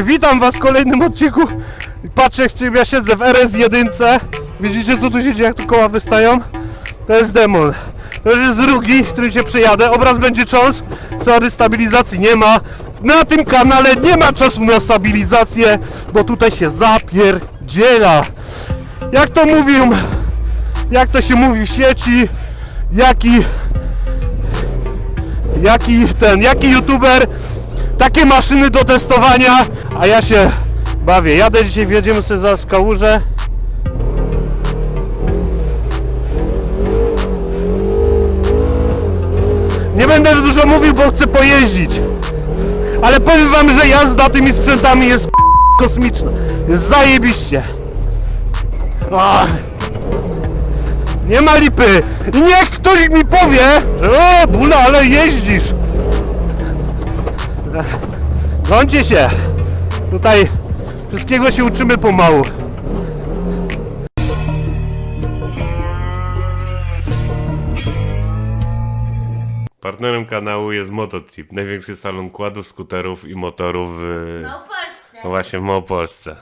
Witam was w kolejnym odcinku. Patrzę, z czym ja siedzę w RS1. Widzicie co tu się dzieje, jak tu koła wystają? To jest demon. To jest drugi, który się przejadę. Obraz będzie cząs. Sorry, stabilizacji nie ma. Na tym kanale nie ma czasu na stabilizację, bo tutaj się zapierdziela. Jak to mówią, jak to się mówi w sieci, jaki jaki ten, jaki youtuber, takie maszyny do testowania, a ja się bawię. Jadę dzisiaj, wjedziemy sobie za Skałużę. Nie będę dużo mówił, bo chcę pojeździć. Ale powiem wam, że jazda tymi sprzętami jest kosmiczna. Jest zajebiście. Nie ma lipy. Niech ktoś mi powie, że o, bula, ale jeździsz. Gońcie się. Tutaj wszystkiego się uczymy pomału. Partnerem kanału jest Mototrip, największy salon kładów, skuterów i motorów w, No Polsce. no właśnie w Małopolsce.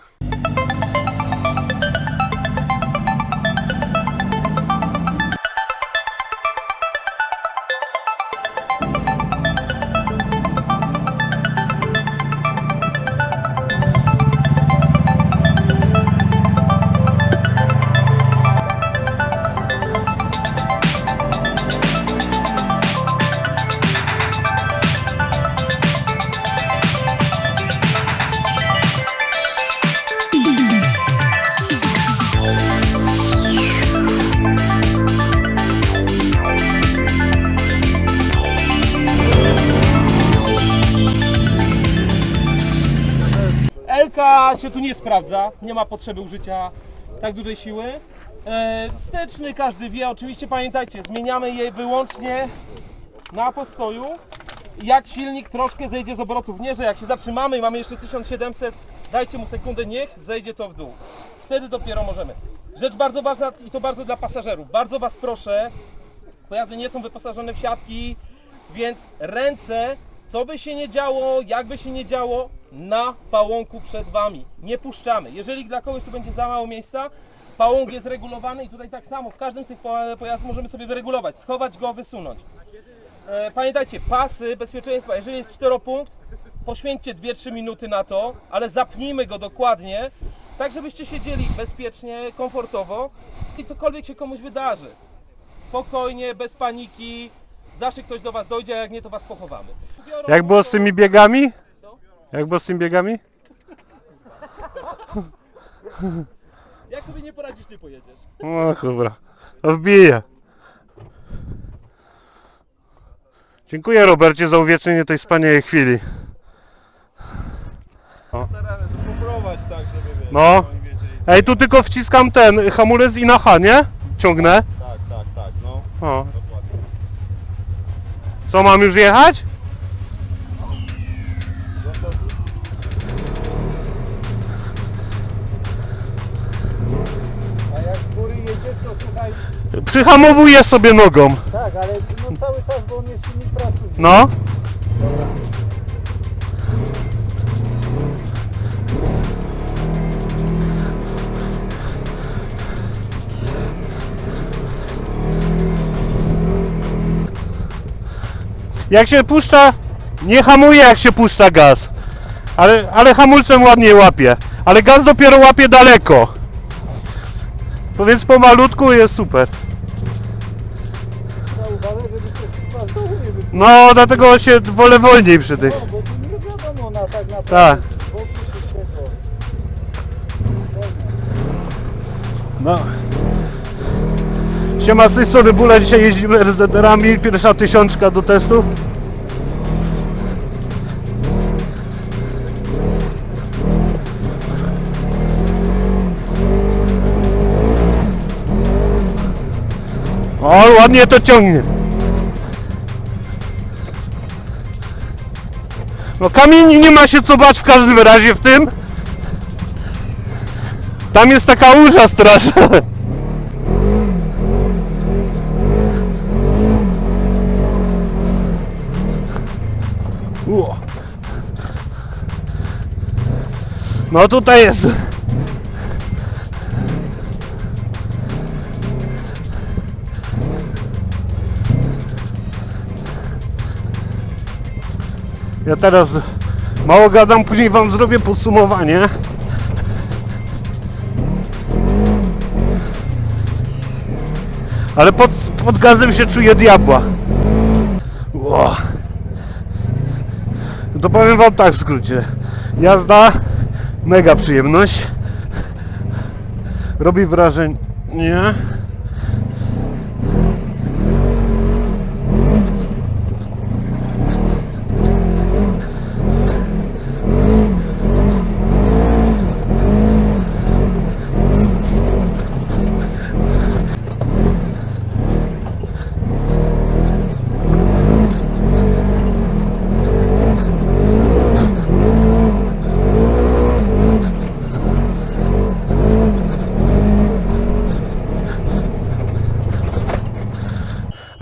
Elka się tu nie sprawdza, nie ma potrzeby użycia tak dużej siły. E, wsteczny każdy wie, oczywiście pamiętajcie, zmieniamy je wyłącznie na postoju. Jak silnik troszkę zejdzie z obrotów, nie, że jak się zatrzymamy i mamy jeszcze 1700, dajcie mu sekundę, niech zejdzie to w dół. Wtedy dopiero możemy. Rzecz bardzo ważna i to bardzo dla pasażerów. Bardzo Was proszę, pojazdy nie są wyposażone w siatki, więc ręce, co by się nie działo, jakby się nie działo, na pałąku przed Wami. Nie puszczamy. Jeżeli dla kogoś tu będzie za mało miejsca, pałąk jest regulowany i tutaj tak samo, w każdym z tych po- pojazdów możemy sobie wyregulować, schować go, wysunąć. E, pamiętajcie, pasy bezpieczeństwa, jeżeli jest czteropunkt, poświęćcie 2-3 minuty na to, ale zapnijmy go dokładnie, tak żebyście siedzieli bezpiecznie, komfortowo i cokolwiek się komuś wydarzy. Spokojnie, bez paniki, zawsze ktoś do Was dojdzie, a jak nie, to Was pochowamy. Jak było z tymi biegami? Jak było z tymi biegami? Jak sobie nie poradzisz, nie pojedziesz. No dobra, to wbiję. Dziękuję Robercie za uwiecznienie tej wspaniałej chwili. poprowadź tak, żeby wiesz, No. oni wiedzieli. Ej, tu tylko wciskam ten hamulec i na H, nie? Ciągnę. Tak, tak, tak, no, O. dokładnie. Co, mam już jechać? Przyhamowuję sobie nogą. tak, ale no cały czas, bo on jest silnik pracuje. No. Jak się puszcza, nie hamuje jak się puszcza gaz. Ale, ale hamulcem ładnie łapie. Ale gaz dopiero łapie daleko. To więc pomalutku jest super. No, dlatego się wolę wolniej przy tych. bo tu nie wiadomo na tak naprawdę. Tak. No. Siema, z tej strony Bula, dzisiaj jeździmy RZR-ami, pierwsza tysiączka do testu. O, ładnie to ciągnie. No kamieni nie ma się co bać w każdym razie w tym. Tam jest taka łóża straszna. No tutaj jest. Ja teraz mało gadam, później wam zrobię podsumowanie. Ale pod, pod gazem się czuje diabła. To powiem wam tak w skrócie. Jazda, mega przyjemność. Robi wrażenie.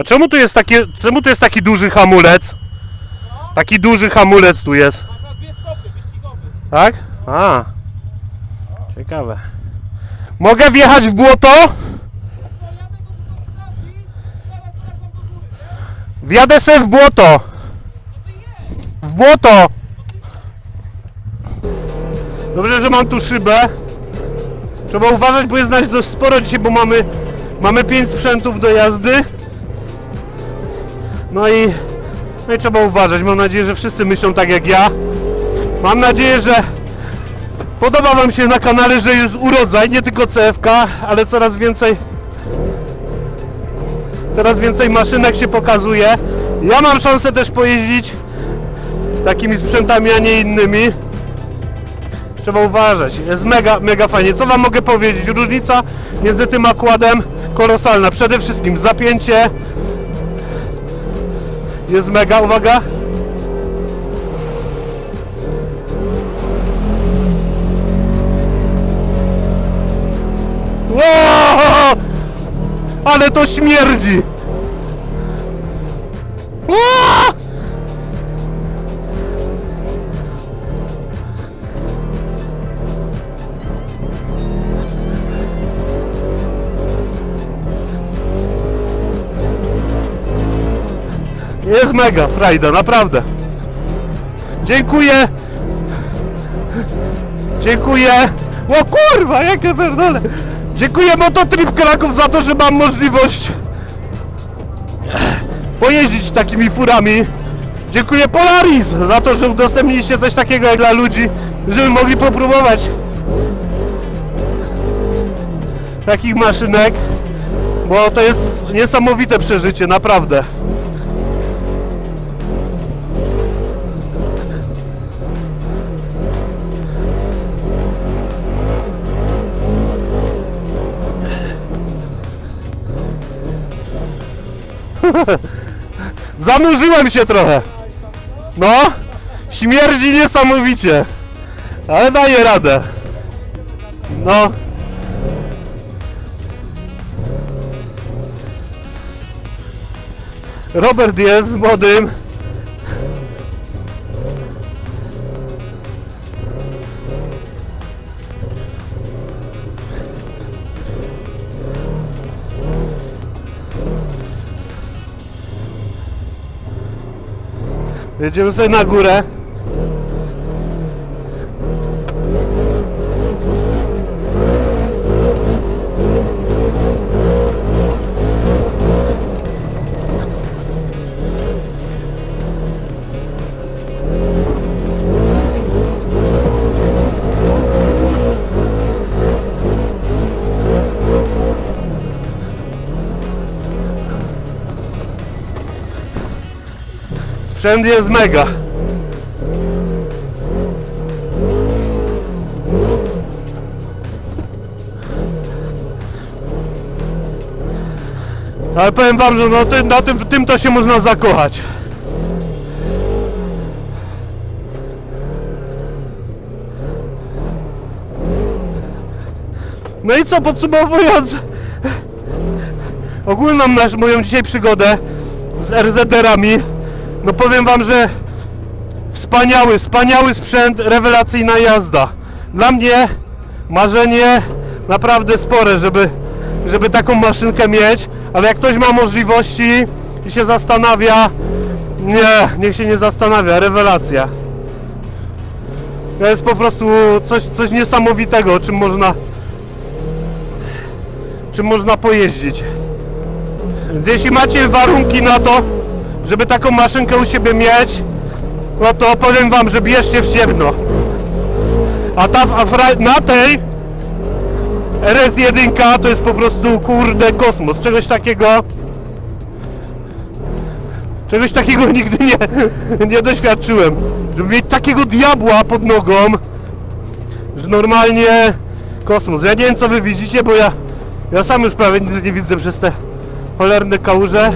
Czemu tu jest takie, czemu tu jest taki duży hamulec? Taki duży hamulec tu jest. Masz dwie stopy wyścigowy. Tak? A. Ciekawe. Mogę wjechać w błoto? Wjadę se w błoto. W błoto. Dobrze, że mam tu szybę. Trzeba uważać, bo jest nas dość sporo dzisiaj, bo mamy mamy pięć sprzętów do jazdy. No i, no i trzeba uważać. Mam nadzieję, że wszyscy myślą tak jak ja. Mam nadzieję, że podoba Wam się na kanale, że jest urodzaj, nie tylko CFK, ale coraz więcej coraz więcej maszynek się pokazuje. Ja mam szansę też pojeździć takimi sprzętami, a nie innymi. Trzeba uważać. Jest mega, mega fajnie. Co Wam mogę powiedzieć? Różnica między tym akładem kolosalna. Przede wszystkim zapięcie jest mega. Uwaga. Ło! Ale to śmierdzi! Ło! Jest mega frajda, naprawdę. Dziękuję. Dziękuję. O kurwa, jakie pierdolę. Dziękuję Mototrip Kraków za to, że mam możliwość pojeździć takimi furami. Dziękuję Polaris za to, że udostępniliście coś takiego dla ludzi, żeby mogli popróbować takich maszynek, bo to jest niesamowite przeżycie, naprawdę. Zanurzyłem się trochę. No, śmierdzi niesamowicie. Ale daję radę. No. Robert jest młodym. Jedziemy sobie na górę. Sprzęt jest mega. Ale powiem wam, że no, ty, na tym, w tym to się można zakochać. No i co, podsumowując ogólną nasz, moją dzisiaj przygodę z RZ-erami, no powiem wam, że wspaniały, wspaniały sprzęt, rewelacyjna jazda. dla mnie marzenie naprawdę spore, żeby, żeby taką maszynkę mieć, ale jak ktoś ma możliwości i się zastanawia, nie, niech się nie zastanawia, rewelacja. To jest po prostu coś, coś niesamowitego, czym można czym można pojeździć. Więc jeśli macie warunki na to, żeby taką maszynkę u siebie mieć, no to powiem wam, że bierzcie w ciemno. A ta, fra- na tej RS1 to jest po prostu kurde kosmos. Czegoś takiego czegoś takiego nigdy nie, nie doświadczyłem. Żeby mieć takiego diabła pod nogą, że normalnie kosmos. Ja nie wiem co wy widzicie, bo ja, ja sam już prawie nic nie widzę przez te cholerne kałuże.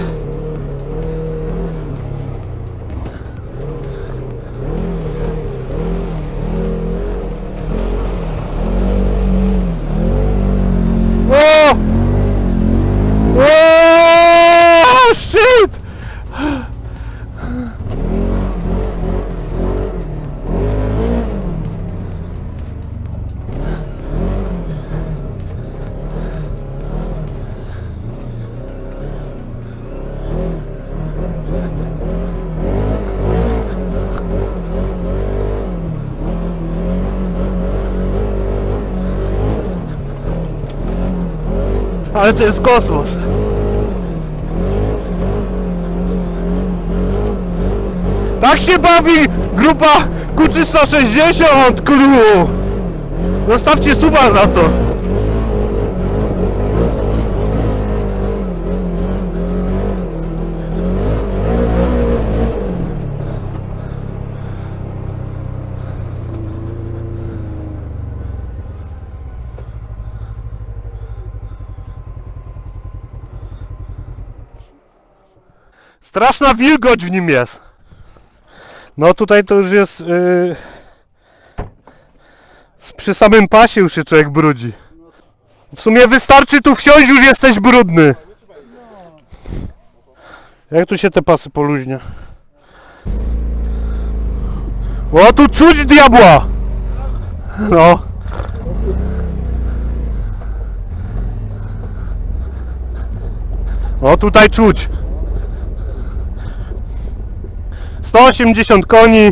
To jest kosmos. Tak się bawi grupa Q360 crew. Zostawcie suba za to. Straszna wilgoć w nim jest. No tutaj to już jest yy, przy samym pasie już się człowiek brudzi. W sumie wystarczy tu wsiąść, już jesteś brudny. Jak tu się te pasy poluźnia? O, tu czuć diabła! No. O, tutaj czuć. 180 koni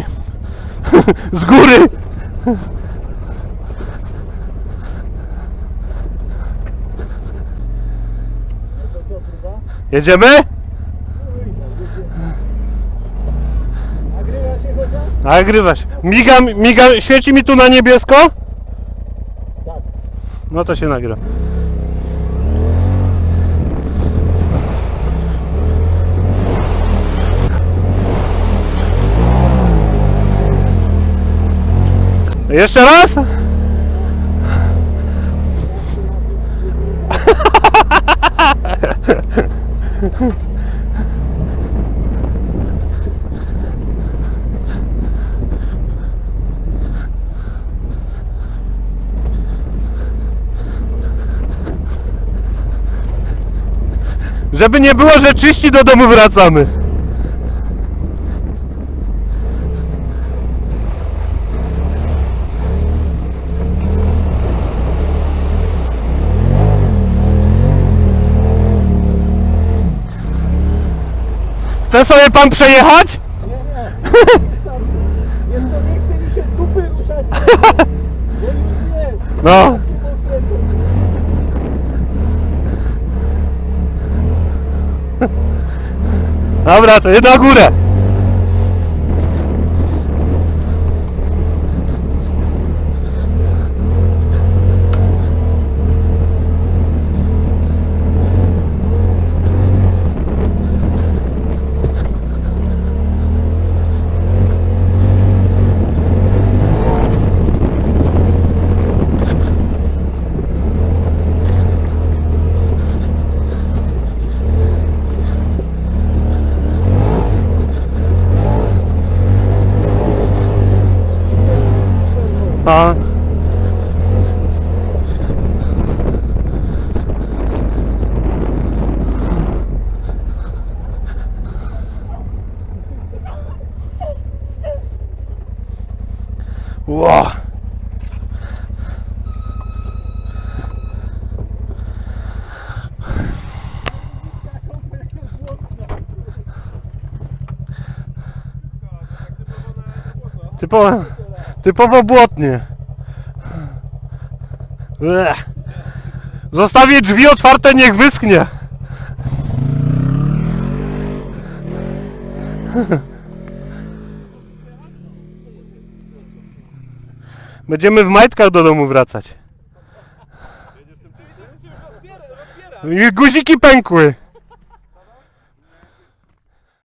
z góry. Jedziemy? Nagrywa się chociaż? Nagrywać. Miga, miga, świeci mi tu na niebiesko? Tak. No to się nagra. Jeszcze raz? Żeby nie było, że czyści do domu wracamy. Chce sobie pan przejechać? Nie, nie. To nie chce mi się dupy ruszać. Bo już jest. No. Dobra, to Hein Wow. Ты понял? Typowo błotnie. Ech. Zostawię drzwi otwarte, niech wyschnie. Będziemy w majtkach do domu wracać. I guziki pękły.